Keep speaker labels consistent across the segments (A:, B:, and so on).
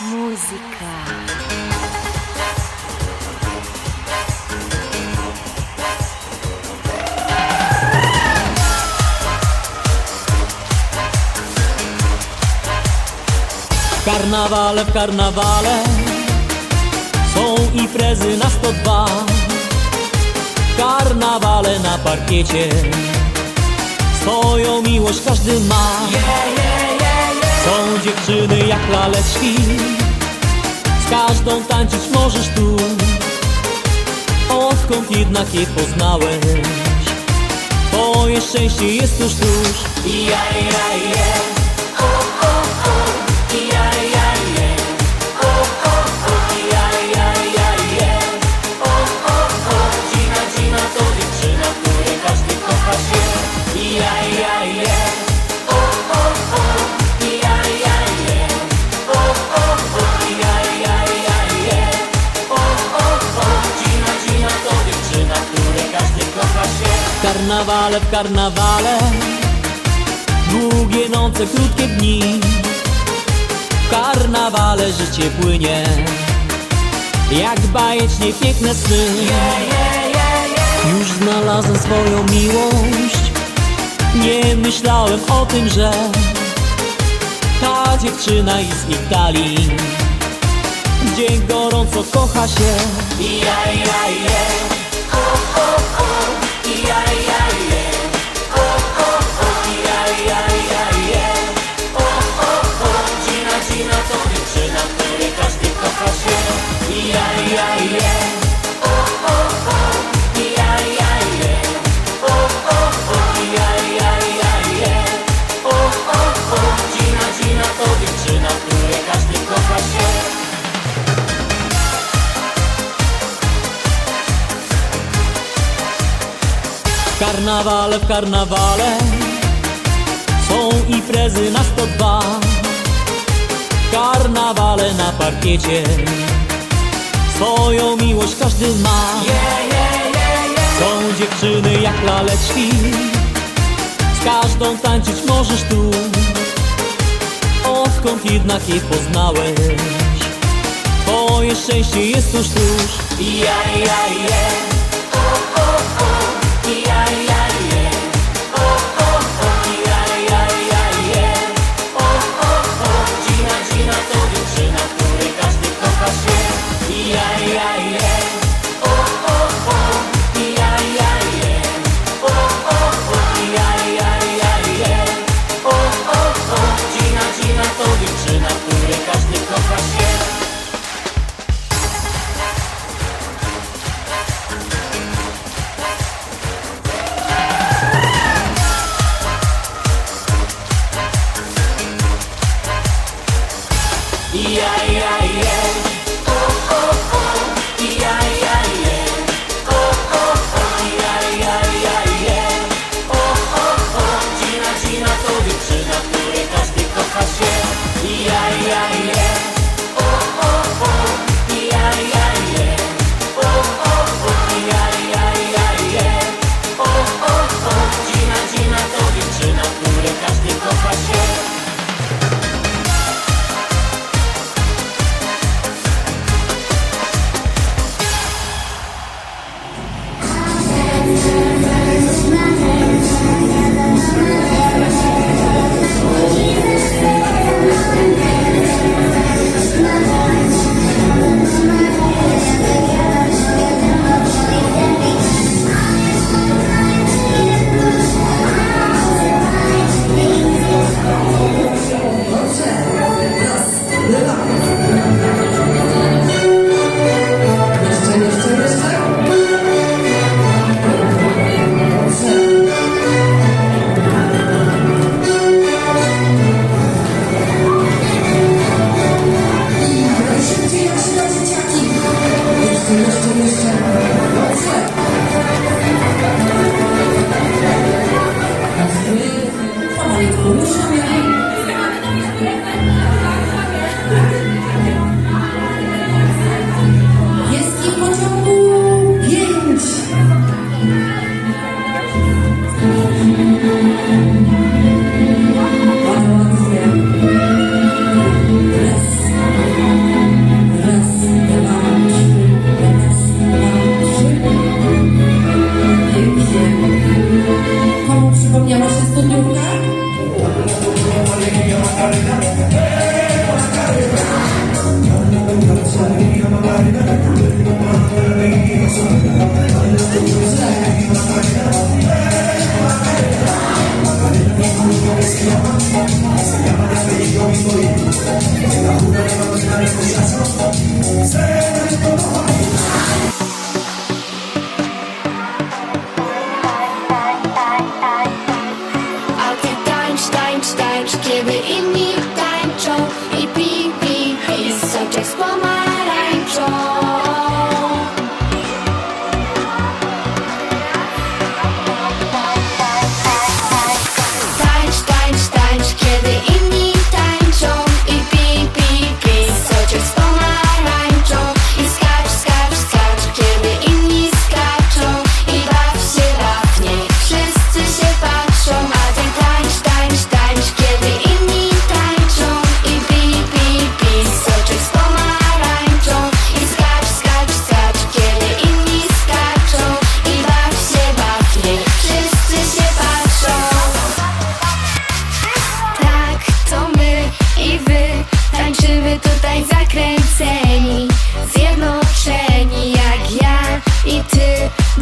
A: Muzyka.
B: W karnawale, w karnawale Są imprezy na 102 W karnawale na parkiecie Swoją miłość każdy ma dziewczyny jak laleczki. Z każdą tańczyć możesz tu. Odkąd jednak je poznałeś. Twoje szczęście jest tuż, tuż. I ja, ja, ja karnawale, w karnawale. Długie noce, krótkie dni. W karnawale życie płynie. Jak bajecznie piękne sny. Już znalazłem swoją miłość. Nie myślałem o tym, że Ta dziewczyna jest z Italii. Gdzie gorąco kocha się. Karnawale, w karnawale Są imprezy na 102 W karnawale na parkiecie Swoją miłość każdy ma. Są dziewczyny jak laleczki Z każdą tańczyć możesz tu. Odkąd jednak je poznałeś Twoje szczęście jest tuż, tuż I ja, ja, ja
C: Jeszcze, Thank you. Ako na naman ang nalagos sa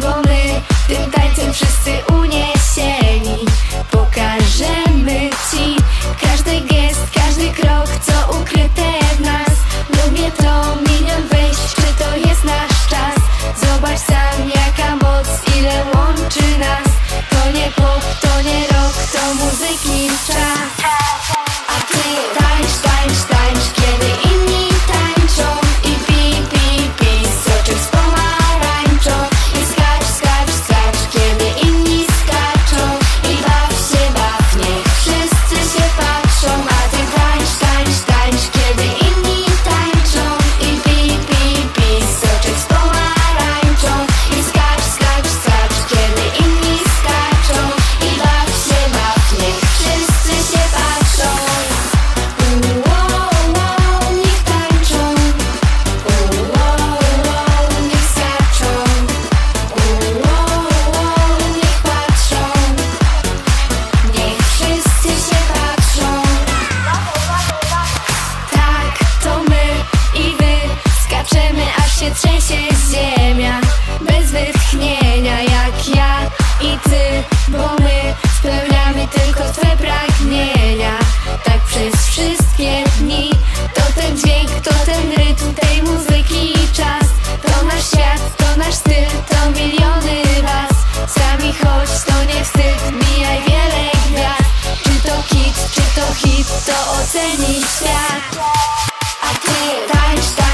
C: bo my
D: tym tańcem wszyscy unie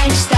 D: mais